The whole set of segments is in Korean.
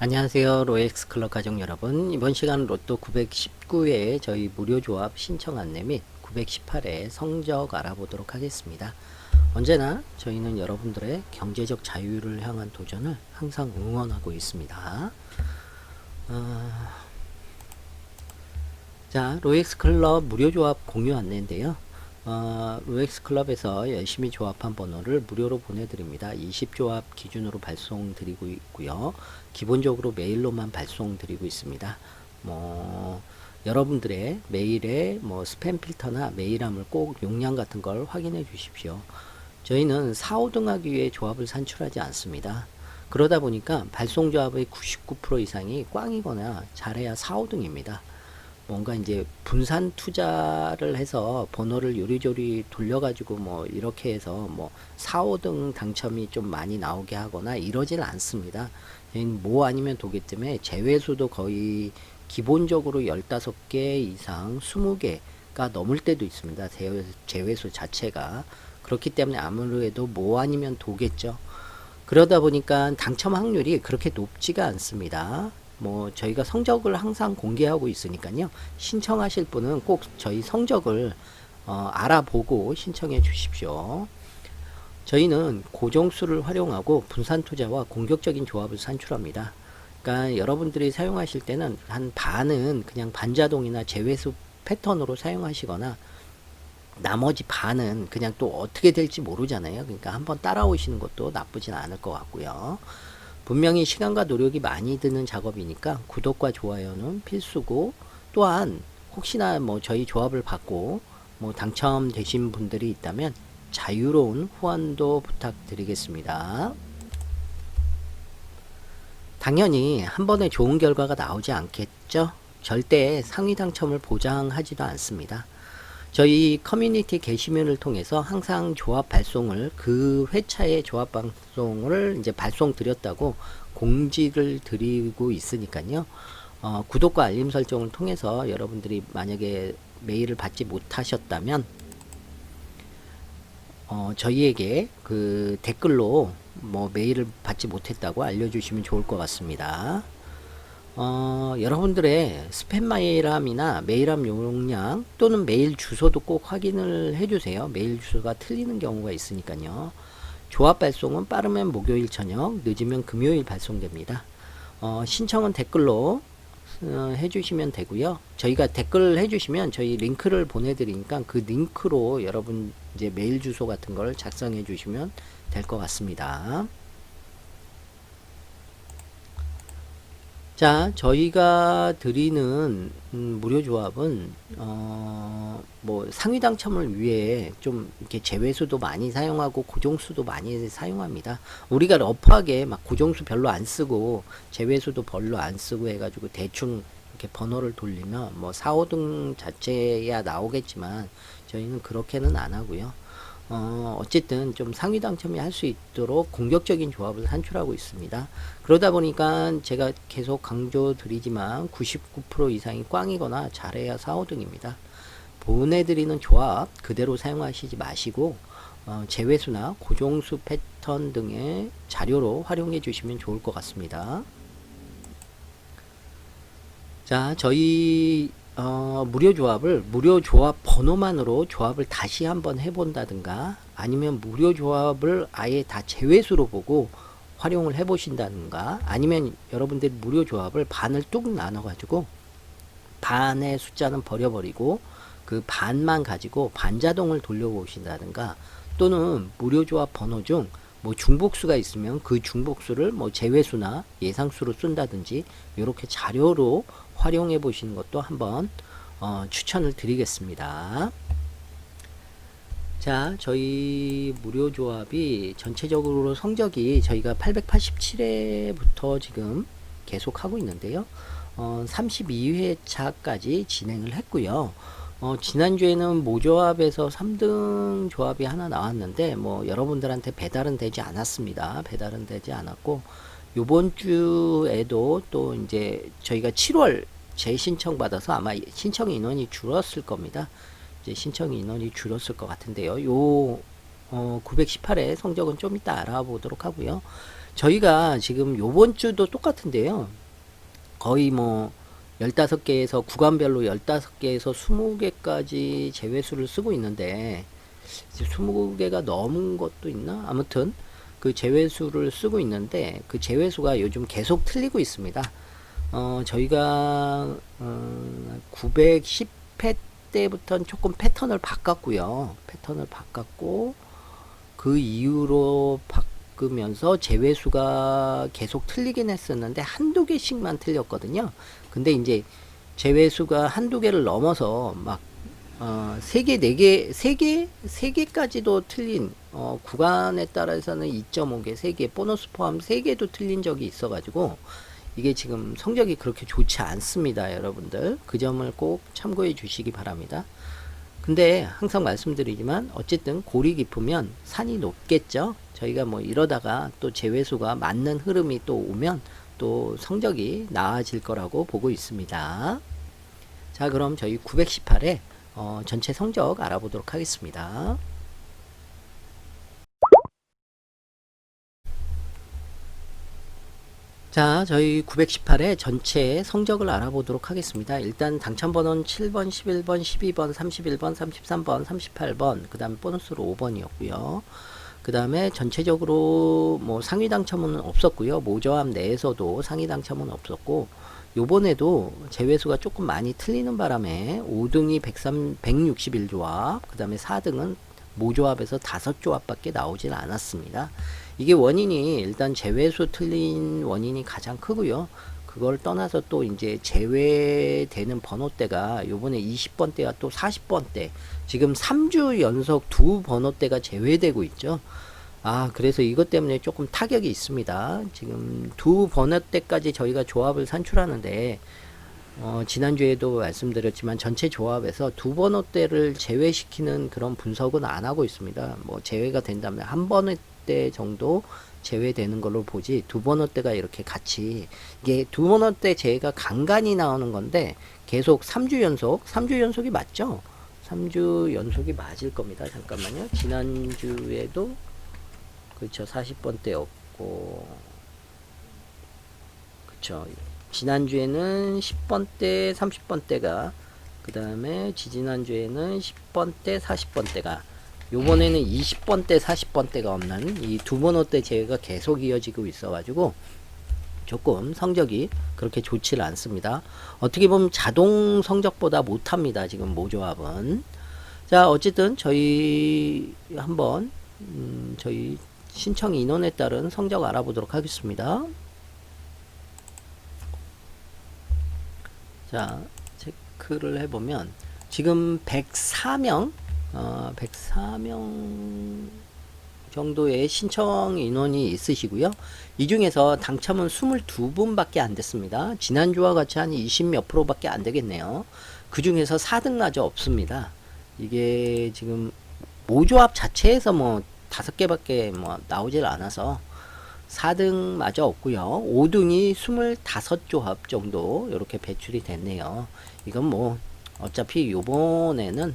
안녕하세요. 로엑스 클럽 가족 여러분. 이번 시간 로또 919회 저희 무료 조합 신청 안내 및 918회 성적 알아보도록 하겠습니다. 언제나 저희는 여러분들의 경제적 자유를 향한 도전을 항상 응원하고 있습니다. 어, 자, 로엑스 클럽 무료 조합 공유 안내인데요. 어, 로엑스 클럽에서 열심히 조합한 번호를 무료로 보내드립니다. 20조합 기준으로 발송 드리고 있고요. 기본적으로 메일로만 발송 드리고 있습니다. 뭐 여러분들의 메일에 뭐 스팸 필터나 메일함을 꼭 용량 같은 걸 확인해 주십시오. 저희는 4, 5등 하기 위해 조합을 산출하지 않습니다. 그러다 보니까 발송 조합의 99% 이상이 꽝이거나 잘해야 4, 5등입니다. 뭔가 이제 분산 투자를 해서 번호를 요리조리 돌려가지고 뭐 이렇게 해서 뭐 4, 5등 당첨이 좀 많이 나오게 하거나 이러질 않습니다. 뭐 아니면 도기 때문에 제외수도 거의 기본적으로 15개 이상 20개가 넘을 때도 있습니다. 제외, 제외수 자체가. 그렇기 때문에 아무래도 뭐 아니면 도겠죠. 그러다 보니까 당첨 확률이 그렇게 높지가 않습니다. 뭐 저희가 성적을 항상 공개하고 있으니까요. 신청하실 분은 꼭 저희 성적을 어, 알아보고 신청해 주십시오. 저희는 고정수를 활용하고 분산 투자와 공격적인 조합을 산출합니다. 그러니까 여러분들이 사용하실 때는 한 반은 그냥 반자동이나 제외수 패턴으로 사용하시거나 나머지 반은 그냥 또 어떻게 될지 모르잖아요. 그러니까 한번 따라오시는 것도 나쁘진 않을 것 같고요. 분명히 시간과 노력이 많이 드는 작업이니까 구독과 좋아요는 필수고 또한 혹시나 뭐 저희 조합을 받고 뭐 당첨되신 분들이 있다면 자유로운 후원도 부탁드리겠습니다. 당연히 한 번에 좋은 결과가 나오지 않겠죠? 절대 상위 당첨을 보장하지도 않습니다. 저희 커뮤니티 게시물을 통해서 항상 조합 발송을 그 회차의 조합 방송을 이제 발송 드렸다고 공지를 드리고 있으니까요. 어, 구독과 알림 설정을 통해서 여러분들이 만약에 메일을 받지 못하셨다면 어, 저희에게 그 댓글로 뭐 메일을 받지 못했다고 알려주시면 좋을 것 같습니다. 어, 여러분들의 스팸 메일함이나 메일함 용량 또는 메일 주소도 꼭 확인을 해주세요. 메일 주소가 틀리는 경우가 있으니까요. 조합 발송은 빠르면 목요일 저녁, 늦으면 금요일 발송됩니다. 어, 신청은 댓글로 어, 해주시면 되고요. 저희가 댓글을 해주시면 저희 링크를 보내드리니까 그 링크로 여러분 이제 메일 주소 같은 걸 작성해 주시면 될 것 같습니다. 자, 저희가 드리는 음, 무료 조합은 어, 뭐 상위 당첨을 위해 좀 이렇게 제외수도 많이 사용하고 고정수도 많이 사용합니다. 우리가 러프하게 막 고정수 별로 안 쓰고 제외수도 별로 안 쓰고 해가지고 대충 이렇게 번호를 돌리면 뭐 4, 5등 자체야 나오겠지만 저희는 그렇게는 안 하고요. 어, 어쨌든 좀 상위 당첨이 할 수 있도록 공격적인 조합을 산출하고 있습니다. 그러다 보니까 제가 계속 강조 드리지만 99% 이상이 꽝이거나 잘해야 4, 5등입니다. 보내드리는 조합 그대로 사용하시지 마시고 어, 제외수나 고정수 패턴 등의 자료로 활용해 주시면 좋을 것 같습니다. 자, 저희 어, 무료 조합을 무료 조합 번호만으로 조합을 다시 한번 해본다든가 아니면 무료 조합을 아예 다 제외수로 보고 활용을 해보신다든가 아니면 여러분들이 무료 조합을 반을 뚝 나눠 가지고 반의 숫자는 버려버리고 그 반만 가지고 반자동을 돌려보신다든가 또는 무료 조합 번호 중 뭐 중복수가 있으면 그 중복수를 뭐 제외수나 예상수로 쓴다든지 이렇게 자료로 활용해 보시는 것도 한번 어, 추천을 드리겠습니다. 자, 저희 무료 조합이 전체적으로 성적이 저희가 887회부터 지금 계속 하고 있는데요. 어, 32회차까지 진행을 했고요. 어, 지난주에는 모조합에서 3등 조합이 하나 나왔는데, 뭐, 여러분들한테 배달은 되지 않았습니다. 배달은 되지 않았고, 요번 주에도 또 이제 저희가 7월 재신청 받아서 아마 신청 인원이 줄었을 겁니다. 이제 신청 인원이 줄었을 것 같은데요. 요, 어, 918의 성적은 좀 이따 알아보도록 하고요. 저희가 지금 요번 주도 똑같은데요. 거의 뭐 15개에서 구간별로 15개에서 20개까지 제외수를 쓰고 있는데 20개가 넘은 것도 있나? 아무튼 그 제외수를 쓰고 있는데 그 제외수가 요즘 계속 틀리고 있습니다. 어, 저희가 어, 910회 때부터는 조금 패턴을 바꿨고요. 패턴을 바꿨고 그 이후로 바 꾸면서 제외수가 계속 틀리긴 했었는데 한두 개씩만 틀렸거든요. 근데 이제 제외수가 한두 개를 넘어서 막 어, 세 개, 네 개, 세 개, 세 개까지도 틀린, 어, 구간에 따라서는 2.5개, 세 개, 보너스 포함 세 개도 틀린 적이 있어가지고, 이게 지금 성적이 그렇게 좋지 않습니다, 여러분들. 그 점을 꼭 참고해 주시기 바랍니다. 근데 항상 말씀드리지만, 어쨌든 골이 깊으면 산이 높겠죠? 저희가 뭐 이러다가 또 제외수가 맞는 흐름이 또 오면 또 성적이 나아질 거라고 보고 있습니다. 자, 그럼 저희 918에 어, 전체 성적 알아보도록 하겠습니다. 자, 저희 918의 전체 성적을 알아보도록 하겠습니다. 일단 당첨번호는 7번, 11번, 12번, 31번, 33번, 38번, 그 다음에 보너스로 5번이었고요. 그 다음에 전체적으로 뭐 상위 당첨은 없었고요. 모조함 내에서도 상위 당첨은 없었고, 요번에도 제외수가 조금 많이 틀리는 바람에 5등이 103, 161조합, 그 다음에 4등은 모조합에서 5조합밖에 나오질 않았습니다. 이게 원인이 일단 제외수 틀린 원인이 가장 크고요. 그걸 떠나서 또 이제 제외되는 번호대가 요번에 20번대가 또 40번대 지금 3주 연속 두 번호대가 제외되고 있죠. 아, 그래서 이것 때문에 조금 타격이 있습니다. 지금 두 번호대까지 저희가 조합을 산출하는데, 어, 지난주에도 말씀드렸지만 전체 조합에서 두 번호대를 제외시키는 그런 분석은 안 하고 있습니다. 뭐 제외가 된다면 한 번호대 정도 제외되는 걸로 보지 두 번호대가 이렇게 같이 이게 두 번호대 제외가 간간히 나오는 건데 계속 3주 연속, 3주 연속이 맞죠? 3주 연속이 맞을 겁니다. 잠깐만요. 지난주에도 그렇죠. 40번대였고 그렇죠. 지난주에는 10번대, 30번대가 그 다음에 지지난주에는 10번대, 40번대가 요번에는 20번대, 40번대가 없는 이 두 번호대 제외가 계속 이어지고 있어가지고 조금 성적이 그렇게 좋지를 않습니다. 어떻게 보면 자동 성적보다 못합니다. 지금 모조합은. 자, 어쨌든 저희 한번 음, 저희 신청 인원에 따른 성적 알아보도록 하겠습니다. 자, 체크를 해보면 지금 104명, 어, 104명 정도의 신청 인원이 있으시고요. 이 중에서 당첨은 22분밖에 안 됐습니다. 지난주와 같이 한 20몇 프로밖에 안 되겠네요. 그 중에서 4등마저 없습니다. 이게 지금 모조합 자체에서 뭐 다섯 개밖에 뭐 나오질 않아서 4등마저 없고요. 5등이 25조합 정도 이렇게 배출이 됐네요. 이건 뭐 어차피 요번에는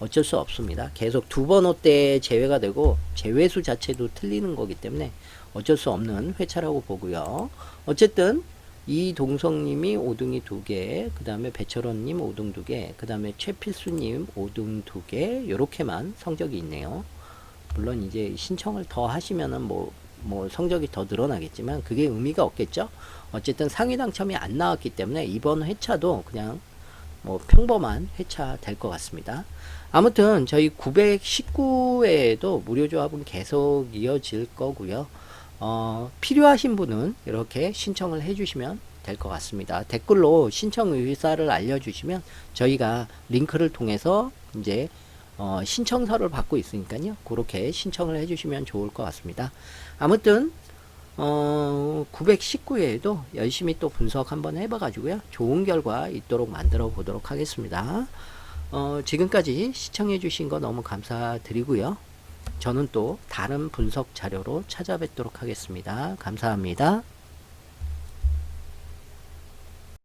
어쩔 수 없습니다. 계속 두 번호대 제외가 되고 제외수 자체도 틀리는 거기 때문에 어쩔 수 없는 회차라고 보고요. 어쨌든 이동성님이 5등이 2개, 그 다음에 배철원님 5등 2개, 그 다음에 최필수님 5등 2개, 요렇게만 성적이 있네요. 물론 이제 신청을 더 하시면은 뭐, 뭐 성적이 더 늘어나겠지만 그게 의미가 없겠죠. 어쨌든 상위 당첨이 안 나왔기 때문에 이번 회차도 그냥 뭐 평범한 회차 될 것 같습니다. 아무튼 저희 919회에도 무료 조합은 계속 이어질 거고요. 어, 필요하신 분은 이렇게 신청을 해주시면 될 것 같습니다. 댓글로 신청 의사를 알려주시면 저희가 링크를 통해서 이제 어, 신청서를 받고 있으니까요. 그렇게 신청을 해주시면 좋을 것 같습니다. 아무튼 어, 919회에도 열심히 또 분석 한번 해봐 가지고요. 좋은 결과 있도록 만들어 보도록 하겠습니다. 어, 지금까지 시청해 주신 거 너무 감사드리고요. 저는 또 다른 분석 자료로 찾아뵙도록 하겠습니다. 감사합니다.